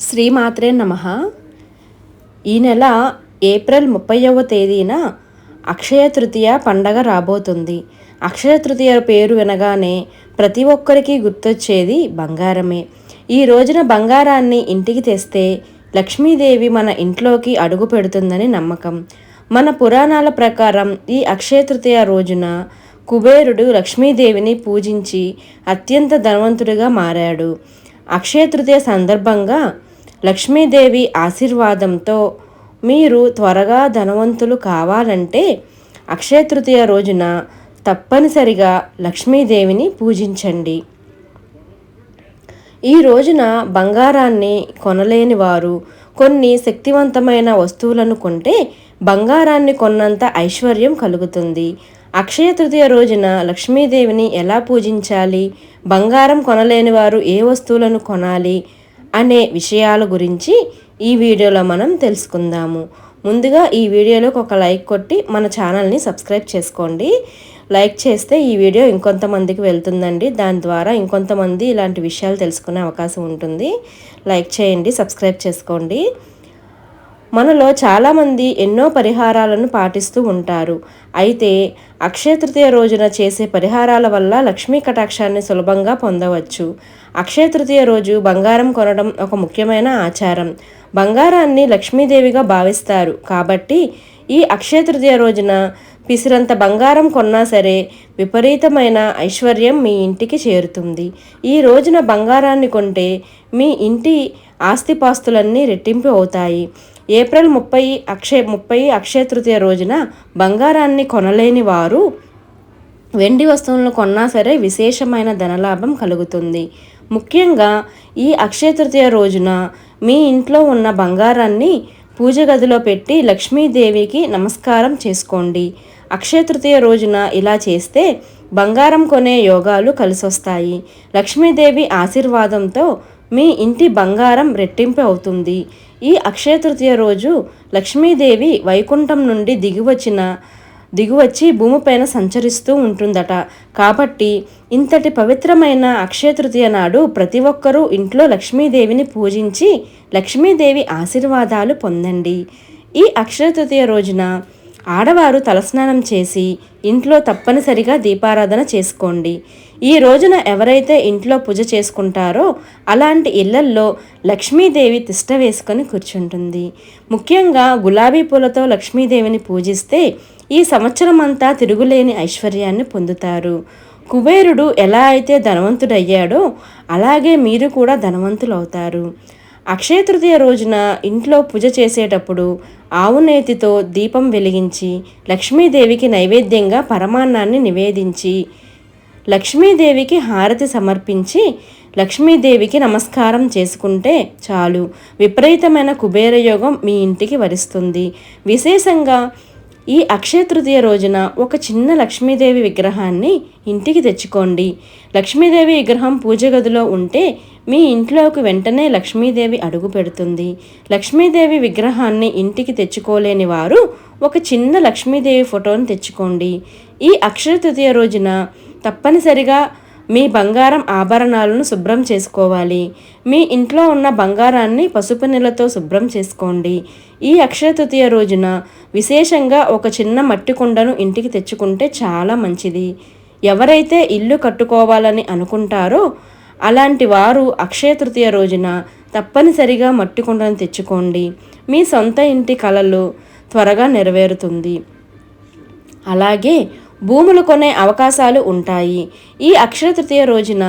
శ్రీమాత్రే నమ. ఈ నెల ఏప్రిల్ ముప్పైవ తేదీన అక్షయ తృతీయ పండగ రాబోతుంది. అక్షయ తృతీయ పేరు వినగానే ప్రతి ఒక్కరికి గుర్తొచ్చేది బంగారమే. ఈ రోజున బంగారాన్ని ఇంటికి తెస్తే లక్ష్మీదేవి మన ఇంట్లోకి అడుగు పెడుతుందని నమ్మకం. మన పురాణాల ప్రకారం ఈ అక్షయ తృతీయ రోజున కుబేరుడు లక్ష్మీదేవిని పూజించి అత్యంత ధనవంతుడిగా మారాడు. అక్షయ తృతీయ సందర్భంగా లక్ష్మీదేవి ఆశీర్వాదంతో మీరు త్వరగా ధనవంతులు కావాలంటే అక్షయ తృతీయ రోజున తప్పనిసరిగా లక్ష్మీదేవిని పూజించండి. ఈ రోజున బంగారాన్ని కొనలేని వారు కొన్ని శక్తివంతమైన వస్తువులను కొంటే బంగారాన్ని కొన్నంత ఐశ్వర్యం కలుగుతుంది. అక్షయ తృతీయ రోజున లక్ష్మీదేవిని ఎలా పూజించాలి? బంగారం కొనలేని వారు ఏ వస్తువులను కొనాలి? అనే విషయాల గురించి ఈ వీడియోలో మనం తెలుసుకుందాము. ముందుగా ఈ వీడియోలోకి ఒక లైక్ కొట్టి మన ఛానల్ని సబ్స్క్రైబ్ చేసుకోండి. లైక్ చేస్తే ఈ వీడియో ఇంకొంతమందికి వెళ్తుందండి. దాని ద్వారా ఇంకొంతమంది ఇలాంటి విషయాలు తెలుసుకునే అవకాశం ఉంటుంది. లైక్ చేయండి సబ్స్క్రైబ్ చేసుకోండి. మనలో చాలామంది ఎన్నో పరిహారాలను పాటిస్తూ ఉంటారు. అయితే అక్షయ తృతీయ రోజున చేసే పరిహారాల వల్ల లక్ష్మీ కటాక్షాన్ని సులభంగా పొందవచ్చు. అక్షయ తృతీయ రోజు బంగారం కొనడం ఒక ముఖ్యమైన ఆచారం. బంగారాన్ని లక్ష్మీదేవిగా భావిస్తారు. కాబట్టి ఈ అక్షయ తృతీయ రోజున పిసిరంత బంగారం కొన్నా సరే విపరీతమైన ఐశ్వర్యం మీ ఇంటికి చేరుతుంది. ఈ రోజున బంగారాన్ని కొంటే మీ ఇంటి ఆస్తిపాస్తులన్నీ రెట్టింపు అవుతాయి. ఏప్రిల్ ముప్పై అక్షయ ముప్పై అక్షయ తృతీయ రోజున బంగారాన్ని కొనలేని వారు వెండి వస్తువులను కొన్నా సరే విశేషమైన ధనలాభం కలుగుతుంది. ముఖ్యంగా ఈ అక్షయ తృతీయ రోజున మీ ఇంట్లో ఉన్న బంగారాన్ని పూజ గదిలో పెట్టి లక్ష్మీదేవికి నమస్కారం చేసుకోండి. అక్షయ తృతీయ రోజున ఇలా చేస్తే బంగారం కొనే యోగాలు కలిసొస్తాయి. లక్ష్మీదేవి ఆశీర్వాదంతో మీ ఇంటి బంగారం రెట్టింపు అవుతుంది. ఈ అక్షయ తృతీయ రోజు లక్ష్మీదేవి వైకుంఠం నుండి దిగివచ్చిన దిగువచ్చి భూమిపైన సంచరిస్తూ ఉంటుందట. కాబట్టి ఇంతటి పవిత్రమైన అక్షయ తృతీయ నాడు ప్రతి ఒక్కరూ ఇంట్లో లక్ష్మీదేవిని పూజించి లక్ష్మీదేవి ఆశీర్వాదాలు పొందండి. ఈ అక్షయ తృతీయ రోజున ఆడవారు తలస్నానం చేసి ఇంట్లో తప్పనిసరిగా దీపారాధన చేసుకోండి. ఈ రోజున ఎవరైతే ఇంట్లో పూజ చేసుకుంటారో అలాంటి ఇళ్ళల్లో లక్ష్మీదేవి తిష్ట వేసుకొని కూర్చుంటుంది. ముఖ్యంగా గులాబీ పూలతో లక్ష్మీదేవిని పూజిస్తే ఈ సంవత్సరం అంతా తిరుగులేని ఐశ్వర్యాన్ని పొందుతారు. కుబేరుడు ఎలా అయితే ధనవంతుడయ్యాడో అలాగే మీరు కూడా ధనవంతులవుతారు. అక్షయ తృతీయ రోజున ఇంట్లో పూజ చేసేటప్పుడు ఆవు నేతితో దీపం వెలిగించి లక్ష్మీదేవికి నైవేద్యంగా పరమాన్నాన్ని నివేదించి లక్ష్మీదేవికి హారతి సమర్పించి లక్ష్మీదేవికి నమస్కారం చేసుకుంటే చాలు. విపరీతమైన కుబేర యోగం మీ ఇంటికి వరిస్తుంది. విశేషంగా ఈ అక్షయ తృతీయ రోజున ఒక చిన్న లక్ష్మీదేవి విగ్రహాన్ని ఇంటికి తెచ్చుకోండి. లక్ష్మీదేవి విగ్రహం పూజ గదిలో ఉంటే మీ ఇంట్లోకి వెంటనే లక్ష్మీదేవి అడుగు పెడుతుంది. లక్ష్మీదేవి విగ్రహాన్ని ఇంటికి తెచ్చుకోలేని వారు ఒక చిన్న లక్ష్మీదేవి ఫోటోను తెచ్చుకోండి. ఈ అక్షయ తృతీయ రోజున తప్పనిసరిగా మీ బంగారం ఆభరణాలను శుభ్రం చేసుకోవాలి. మీ ఇంట్లో ఉన్న బంగారాన్ని పసుపు నీళ్ళతో శుభ్రం చేసుకోండి. ఈ అక్షయ తృతీయ రోజున విశేషంగా ఒక చిన్న మట్టి కుండను ఇంటికి తెచ్చుకుంటే చాలా మంచిది. ఎవరైతే ఇల్లు కట్టుకోవాలని అనుకుంటారో అలాంటి వారు అక్షయ తృతీయ రోజున తప్పనిసరిగా మట్టి కుండను తెచ్చుకోండి. మీ సొంత ఇంటి కలలు త్వరగా నెరవేరుతుంది. అలాగే భూములు కొనే అవకాశాలు ఉంటాయి. ఈ అక్షర తృతీయ రోజున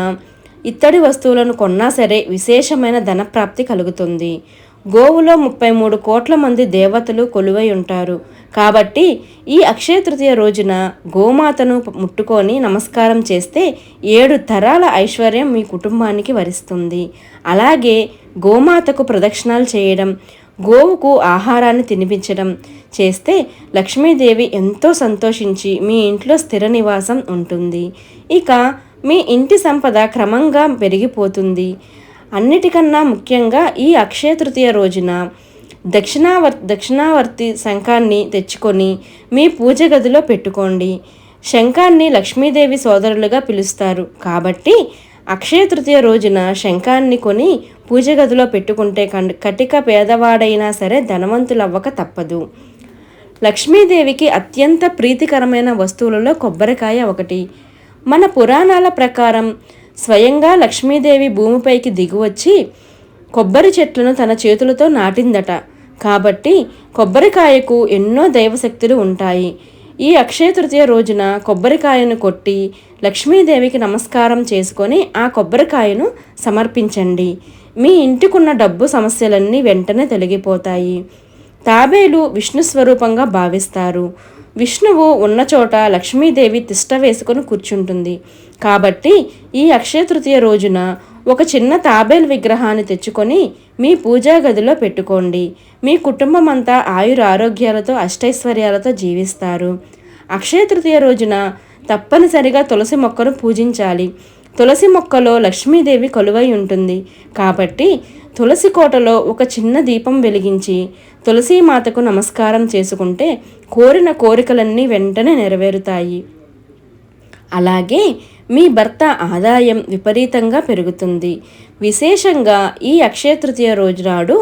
ఇత్తడి వస్తువులను కొన్నా సరే విశేషమైన ధనప్రాప్తి కలుగుతుంది. గోవులో ముప్పై మూడు కోట్ల మంది దేవతలు కొలువై ఉంటారు. కాబట్టి ఈ అక్షయ తృతీయ రోజున గోమాతను ముట్టుకొని నమస్కారం చేస్తే ఏడు తరాల ఐశ్వర్యం మీ కుటుంబానికి వరిస్తుంది. అలాగే గోమాతకు ప్రదక్షిణాలు చేయడం గోవుకు ఆహారాన్ని తినిపించడం చేస్తే లక్ష్మీదేవి ఎంతో సంతోషించి మీ ఇంట్లో స్థిర నివాసం ఉంటుంది. ఇక మీ ఇంటి సంపద క్రమంగా పెరిగిపోతుంది. అన్నిటికన్నా ముఖ్యంగా ఈ అక్షయ తృతీయ రోజున దక్షిణావర్ దక్షిణావర్తి శంఖాన్ని తెచ్చుకొని మీ పూజ గదిలో పెట్టుకోండి. శంఖాన్ని లక్ష్మీదేవి సోదరులుగా పిలుస్తారు. కాబట్టి అక్షయ తృతీయ రోజున శంఖాన్ని కొని పూజ గదిలో పెట్టుకుంటే కటిక పేదవాడైనా సరే ధనవంతులవ్వక తప్పదు. లక్ష్మీదేవికి అత్యంత ప్రీతికరమైన వస్తువులలో కొబ్బరికాయ ఒకటి. మన పురాణాల ప్రకారం స్వయంగా లక్ష్మీదేవి భూమిపైకి దిగువచ్చి కొబ్బరి చెట్లను తన చేతులతో నాటిందట. కాబట్టి కొబ్బరికాయకు ఎన్నో దైవశక్తులు ఉంటాయి. ఈ అక్షయ తృతీయ రోజున కొబ్బరికాయను కొట్టి లక్ష్మీదేవికి నమస్కారం చేసుకొని ఆ కొబ్బరికాయను సమర్పించండి. మీ ఇంటికున్న డబ్బు సమస్యలన్నీ వెంటనే తొలగిపోతాయి. తాబేలు విష్ణు స్వరూపంగా భావిస్తారు. విష్ణువు ఉన్న చోట లక్ష్మీదేవి తిష్ట వేసుకొని కూర్చుంటుంది. కాబట్టి ఈ అక్షయ తృతీయ రోజున ఒక చిన్న తాబేలు విగ్రహాన్ని తెచ్చుకొని మీ పూజా గదిలో పెట్టుకోండి. మీ కుటుంబం అంతా ఆయుర ఆరోగ్యాలతో అష్టైశ్వర్యాలతో జీవిస్తారు. అక్షయ తృతీయ రోజున తప్పనిసరిగా తులసి మొక్కను పూజించాలి. తులసి మొక్కలో లక్ష్మీదేవి కొలువై ఉంటుంది. కాబట్టి తులసి కోటలో ఒక చిన్న దీపం వెలిగించి తులసీమాతకు నమస్కారం చేసుకుంటే కోరిన కోరికలన్నీ వెంటనే నెరవేరుతాయి. అలాగే మీ భర్త ఆదాయం విపరీతంగా పెరుగుతుంది. విశేషంగా ఈ అక్షయ తృతీయ రోజు నాడు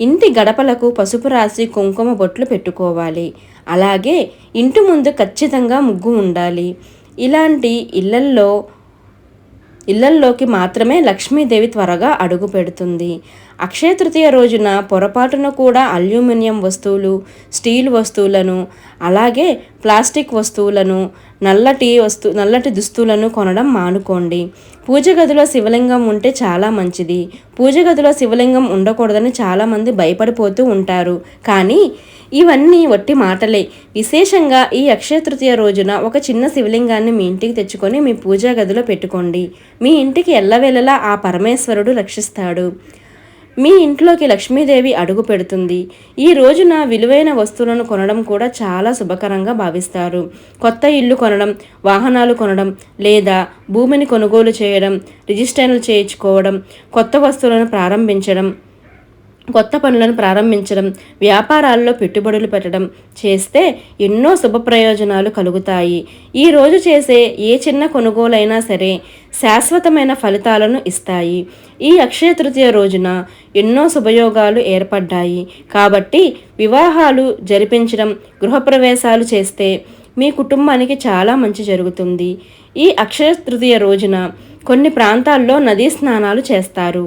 ఇంటి గడపలకు పసుపు రాసి కుంకుమ బొట్లు పెట్టుకోవాలి. అలాగే ఇంటి ముందు ఖచ్చితంగా ముగ్గు ఉండాలి. ఇలాంటి ఇళ్ళల్లో ఇళ్ళల్లోకి మాత్రమే లక్ష్మీదేవి త్వరగా అడుగు పెడుతుంది. అక్షయ తృతీయ రోజున పొరపాటున కూడా అల్యూమినియం వస్తువులు స్టీల్ వస్తువులను అలాగే ప్లాస్టిక్ వస్తువులను నల్లటి వస్తు నల్లటి దుస్తులను కొనడం మానుకోండి. పూజ గదిలో శివలింగం ఉంటే చాలా మంచిది. పూజ గదిలో శివలింగం ఉండకూడదని చాలామంది భయపడిపోతూ ఉంటారు. కానీ ఇవన్నీ వట్టి మాటలే. విశేషంగా ఈ అక్షయ తృతీయ రోజున ఒక చిన్న శివలింగాన్ని మీ ఇంటికి తెచ్చుకొని మీ పూజా గదిలో పెట్టుకోండి. మీ ఇంటికి ఎల్లవేళలా ఆ పరమేశ్వరుడు రక్షిస్తాడు. మీ ఇంట్లోకి లక్ష్మీదేవి అడుగు పెడుతుంది. ఈ రోజున విలువైన వస్తువులను కొనడం కూడా చాలా శుభకరంగా భావిస్తారు. కొత్త ఇల్లు కొనడం వాహనాలు కొనడం లేదా భూమిని కొనుగోలు చేయడం రిజిస్టర్లు చేయించుకోవడం కొత్త వస్తువులను ప్రారంభించడం కొత్త పనులను ప్రారంభించడం వ్యాపారాల్లో పెట్టుబడులు పెట్టడం చేస్తే ఎన్నో శుభ ప్రయోజనాలు కలుగుతాయి. ఈ రోజు చేసే ఏ చిన్న కొనుగోలైనా సరే శాశ్వతమైన ఫలితాలను ఇస్తాయి. ఈ అక్షయ తృతీయ రోజున ఎన్నో శుభయోగాలు ఏర్పడ్డాయి. కాబట్టి వివాహాలు జరిపించడం గృహప్రవేశాలు చేస్తే మీ కుటుంబానికి చాలా మంచి జరుగుతుంది. ఈ అక్షయ తృతీయ రోజున కొన్ని ప్రాంతాల్లో నదీ స్నానాలు చేస్తారు.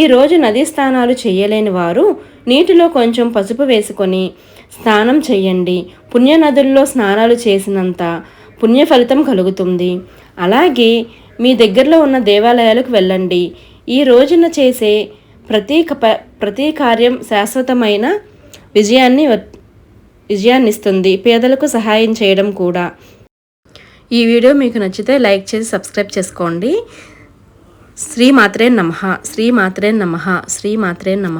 ఈరోజు నదీ స్నానాలు చేయలేని వారు నీటిలో కొంచెం పసుపు వేసుకొని స్నానం చేయండి. పుణ్యనదుల్లో స్నానాలు చేసినంత పుణ్య ఫలితం కలుగుతుంది. అలాగే మీ దగ్గరలో ఉన్న దేవాలయాలకు వెళ్ళండి. ఈ రోజున చేసే ప్రతి ప్రతి కార్యం శాశ్వతమైన విజయాన్ని విజయాన్నిస్తుంది. పేదలకు సహాయం చేయడం కూడా. ఈ వీడియో మీకు నచ్చితే లైక్ చేసి సబ్స్క్రైబ్ చేసుకోండి. శ్రీ మాత్రే నమ శ్రీ మాత్రే నమ శ్రీ మాత్రే నమ.